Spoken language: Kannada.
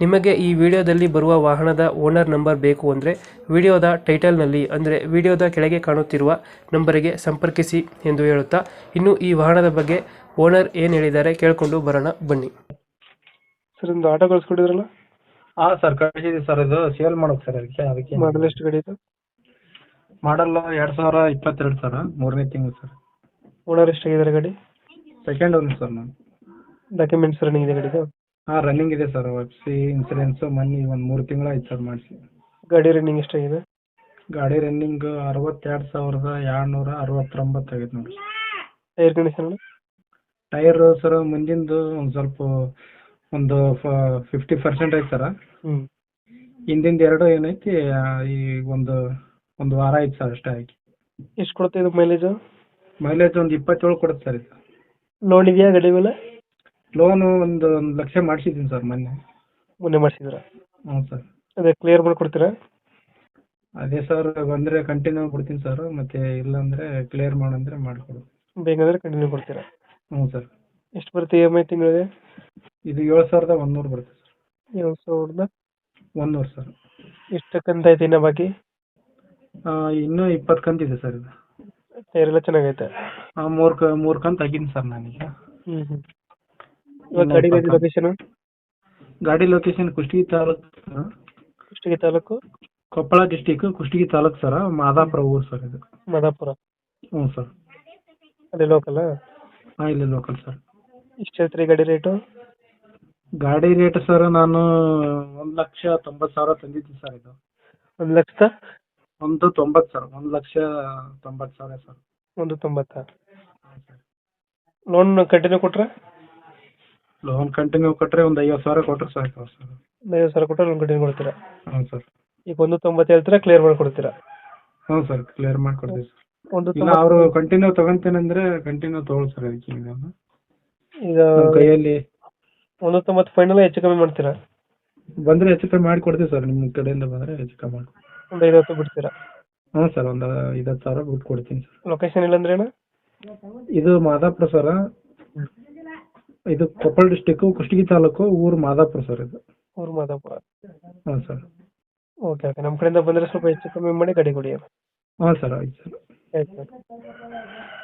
ನಿಮಗೆ ಈ ವಿಡಿಯೋದಲ್ಲಿ ಬರುವ ವಾಹನದ ಓನರ್ ನಂಬರ್ ಬೇಕು ಅಂದರೆ ವಿಡಿಯೋದ ಟೈಟಲ್ನಲ್ಲಿ ಅಂದರೆ ವಿಡಿಯೋದ ಕೆಳಗೆ ಕಾಣುತ್ತಿರುವ ನಂಬರಿಗೆ ಸಂಪರ್ಕಿಸಿ ಎಂದು ಹೇಳುತ್ತಾ ಇನ್ನು ಈ ವಾಹನದ ಬಗ್ಗೆ ಓನರ್ ಏನು ಹೇಳಿದ್ದಾರೆ ಕೇಳಿಕೊಂಡು ಬರೋಣ ಬನ್ನಿ. ಸರ್ ಒಂದು ಆಟೋ ಕಳಿಸ್ಕೊಟ್ಟಿದ್ರಲ್ಲ? ಹಾಂ ಸರ್ ಕಳಿಸಿದ್ವಿ ಸರ್ ಇದು ಸೇಲ್ ಮಾಡೋಕೆ ಸರ್ ಅದಕ್ಕೆ ಅದಕ್ಕೆ. ಮಾಡಲ್ ಎಷ್ಟು ಗಾಡಿ ಇದು? ಮಾಡಲ್ಲ ಎರಡು ಸಾವಿರ ಇಪ್ಪತ್ತೆರಡು ಸರ್ ಮೂರನೇ ತಿಂಗಳು ಸರ್. ಓನರ್ ಎಷ್ಟಾಗಿದ್ದಾರೆ ಗಾಡಿ? ಸೆಕೆಂಡ್ ಓನರ್ ಸರ್ ನಾನು. ಡಾಕ್ಯುಮೆಂಟ್ಸ್ ರನ್ನಿಂಗ್ ಇದೆ ಗಾಡಿದು? ಹಾಂ ರನ್ನಿಂಗ್ ಇದೆ sir F C insurance money ಒಂದು ಮೂರು ತಿಂಗಳಾಯ್ತು ಸರ್ ಮಾಡಿಸಿ. ಗಾಡಿ ರನ್ನಿಂಗ್ ಎಷ್ಟಾಗಿದೆ? ಗಾಡಿ ರನ್ನಿಂಗ್ ಅರವತ್ತೆರಡು ಸಾವಿರದ ಏಳ್ನೂರ ಅರವತ್ತೊಂಬತ್ತು ಆಗೈತೆ ನೋಡಿ ಟೈರ್ ಕಂಡೀಷನ್ ಟೈರ್ ಸರ್ ಮುಂದಿಂದು ಒಂದು ಸ್ವಲ್ಪ ಒಂದು ಫಿಫ್ಟಿ ಪರ್ಸೆಂಟ್ ಐತೆ ಸರ್ ಹ್ಞೂ ಹಿಂದಿಂದ ಎರಡು ಏನೈತಿ ಆ, ಈ ಒಂದು ಒಂದು ವಾರ ಆಯ್ತು ಸರ್ ಅಷ್ಟೇ ಆಗಿ ಎಷ್ಟು ಕೊಡುತ್ತೆ ಇದು ಮೈಲೇಜ್ ಮೈಲೇಜ್ ಒಂದು ಇಪ್ಪತ್ತೇಳು ಕೊಡುತ್ತೆ ಸರ್ ಇದು. ಲೋನ್ ಇದೆಯಾ ಗಾಡಿ ಮೇಲೆ? ಲೋನು ಒಂದು ಒಂದು ಲಕ್ಷ ಮಾಡಿಸಿದ್ದೀನಿ ಸರ್ ಮೊನ್ನೆ. ಮೊನ್ನೆ ಮಾಡಿಸಿದ್ರ? ಹ್ಞೂ ಸರ್. ಅದೇ ಕ್ಲಿಯರ್ ಮಾಡಿಕೊಡ್ತೀರಾ ಅದೇ ಸರ್ ಬಂದರೆ ಕಂಟಿನ್ಯೂ ಕೊಡ್ತೀನಿ ಸರ್ ಮತ್ತೆ ಇಲ್ಲಾಂದರೆ ಕ್ಲಿಯರ್ ಮಾಡಂದ್ರೆ ಮಾಡಿಕೊಡು. ಬೇಕಂದ್ರೆ ಕಂಟಿನ್ಯೂ ಕೊಡ್ತೀರಾ? ಹ್ಞೂ ಸರ್. ಎಷ್ಟು ಬರುತ್ತೆ ಇ ಎಂ ಐ ತಿಂಗಳಿಗೆ? ಇದು ಏಳು ಸಾವಿರದ ಒಂದೂರು ಬರುತ್ತೆ ಸರ್. ಏಳು ಸಾವಿರದ? ಒಂದೂರು ಸರ್. ಎಷ್ಟು ಕಂತ ಐತೆ ಇನ್ನ ಬಾಕಿ? ಇನ್ನೂ ಇಪ್ಪತ್ತು ಕಂತ ಇದೆ ಸರ್ ಇದು. ಟೈರ್ ಎಲ್ಲ ಚೆನ್ನಾಗೈತೆ? ಹಾಂ ಮೂರು ಕ ಮೂರು ಕಂತು ಆಗಿದ್ದೀನಿ ಸರ್ ನಾನೀಗ. ಹ್ಞೂ ಹ್ಮ್. ಇವಾಗ ಗಾಡಿ. ಲೊಕೇಶನ್ ಗಾಡಿ location Kushtagi taluk sir. Kushtagi taluk? Koppal district Kushtagi taluk sir. Madapura ಊರು ಸರ್ ಇದು. ಮಾದಾಪುರ? ಹ್ಞೂ ಸರ್. ಅದೇ ಲೋಕಲ್ ಹಾಂ ಇಲ್ಲಿ ಲೋಕಲ್ ಸರ್. ಎಷ್ಟು ಹೇಳ್ತೀರಿ ಗಾಡಿ ರೇಟು ಗಾಡಿ ರೇಟ್ ಸರ್ ನಾನು ಒಂದು ಲಕ್ಷ ತೊಂಬತ್ತು ಸಾವಿರ ತಂದಿದ್ದೀನಿ ಸರ್ ಇದು. ಒಂದು ಲಕ್ಷದ? ಒಂದು ತೊಂಬತ್ತು ಸರ್. ಒಂದು ಲಕ್ಷ ತೊಂಬತ್ತು ಸಾವಿರ ಸರ್. ಒಂದು ತೊಂಬತ್ತ? ಲೋನ್ ಕಂಟಿನ್ಯೂ ಕೊಟ್ರೆ? ಲೋನ್ ಕಂಟಿನ್ಯೂ ಕೊಟ್ಟರೆ ಒಂದು ಐವತ್ತು ಸಾವಿರ ಕೊಟ್ಟರೆ ಸಾಕು ಸರ್ ಐವತ್ತು ಸಾವಿರ ಕೊಟ್ಟರೆ ಲೋನ್ ಕಂಟಿನ್ಯೂ ಕೊಡ್ತೀರಾ? ಹ್ಞೂ ಸರ್ ಈಗ ಒಂದು ತೊಂಬತ್ತು ಹೇಳ್ತೀರಾ ಕ್ಲಿಯರ್ ಮಾಡ್ಕೊಡ್ತೀರಾ ಹ್ಞೂ ಸರ್ ಕ್ಲಿಯರ್ ಮಾಡಿಕೊಡ್ತೀವಿ ಸರ್ ಒಂದು ಇಲ್ಲ ತೊಂಬತ್ತು ಅವರು ಕಂಟಿನ್ಯೂ ತಗೊಂತೇನಂದ್ರೆ ಕಂಟಿನ್ಯೂ ತಗೊಳ್ಳಿ ಸರ್ ಅದಕ್ಕೆ ಈಗ ಈಗ ಕೈಯಲ್ಲಿ ಒಂದು ತೊಂಬತ್ತು ಫೈನಲ್ ಹೆಚ್ಚು ಕಮ್ಮಿ ಮಾಡ್ತೀರಾ? ಬಂದರೆ ಹೆಚ್ಚು ಕಮ್ಮಿ ಮಾಡಿಕೊಡ್ತೀವಿ ಸರ್ ನಿಮ್ಮ ಕಡೆಯಿಂದ ಬಂದರೆ ಹೆಚ್ಚು ಕಮ್ಮಿ ಮಾಡಿ. ಒಂದು ಐವತ್ತು ಬಿಡ್ತೀರಾ? ಹ್ಞೂ ಸರ್ ಒಂದು ಐವತ್ತು ಸಾವಿರ ಬಿಟ್ಟು ಕೊಡ್ತೀನಿ ಸರ್ ಲೊಕೇಶನ್ ಇಲ್ಲಂದ್ರೆ ಅಣ್ಣ ಇದು ಮಾದಾಪುರ ಸರ್ ಇದು ಕೊಪ್ಪಳ ಡಿಸ್ಟಿಕ್ ಕುಷ್ಟಗಿ ತಾಲೂಕು ಊರು ಮಾದಾಪುರ ಸರ್ ಇದು. ಊರು ಮಾದಾಪುರ. ಹಾ ಸರ್. Okay okay. ನಮ್ಮ ಕಡೆಯಿಂದ ಬಂದರೆ ಸ್ವಲ್ಪ ಹೆಚ್ಚು ಕಮ್ಮಿ ಮಾಡಿ ಗಾಡಿ ಕೊಡಿ. ಹಾಂ ಸರ್ ಆಯ್ತು ಸರ್. ಆಯ್ತು